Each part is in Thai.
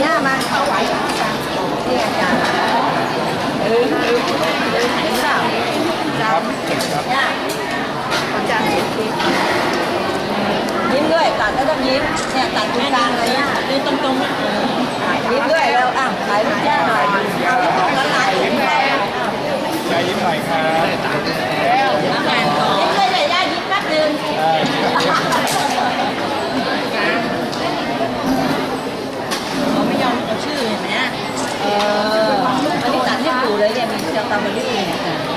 อย่ามาเอาไว้ที่อาจารย์เออเห็นเปล่าจำย่าอาจารย์ยิ้มด้วยตัดแล้วต้องยิ้มเนี่ยตัดตรงกลางเลยย่ายิ้มตรงๆยิ้มด้วยแล้วอะถ่ายรูปย่าหน่อยเอาล้วต้องละลายใจยิ้มหน่อยครับ ตรอเบอรี่เนี่ย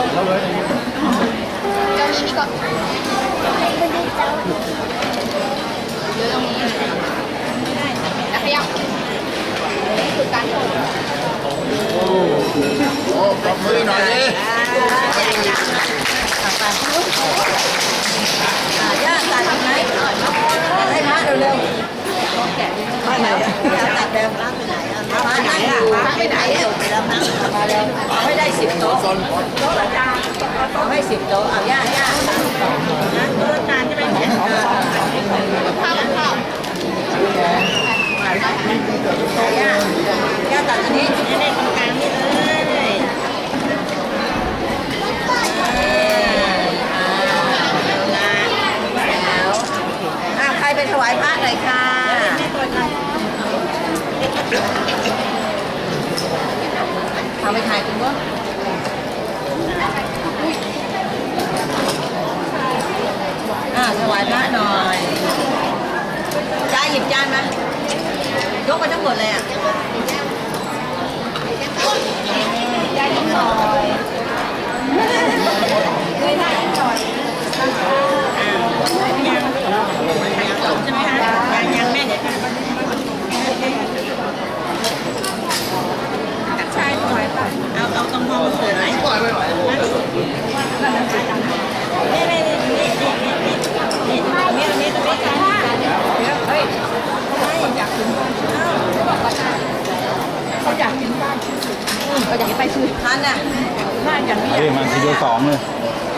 ตรงนี้แล้วขยับนี่คือการโทรโอ้ปรบมือหน่อยดิย่ตัดไหมให้พระเร็วๆพระไหนตัดเดิมพระไปไหนพ ระไหนอะพระไปไหนไปแล้วนะมาเร็วไม่ได้สิบโต๊ะโต๊ะอาจารย์เอให้สิบโต๊ะเอาย่าย่านะโต๊ะอาจารจะไปไหนข้าวข้าวย่าย่าตัดอันนี้จะได้ตรงกลางนี่เลยใครไปถวายพระหน่อยค่ะ เอาไปถ่ายคุณวะอ่าถวายพระหน่อยจาหยิบจานมายกไปทั้งหมดเลยอะยายยิ้มหน่อยเคยถ่ายหน่อยใช่ไหมคะยังยังแม่เดี๋ยวตักชายถวายไปเอาเอาตรงห้องเสือไหนปล่อยไปหน่อยนี่นี่นี่นี่นี่นี่นี่ตรงนี้ตรงนี้ตรงนี้จานจานเฮ้ยไม่อยากถึงบ้านอ้าวเขาบอกว่าเขา อยากกินบ้านเขาอยากไปซื้อทานน่ะบ้านอย่างนี้ เฮ้ยมาทีเดียวสองเลยเ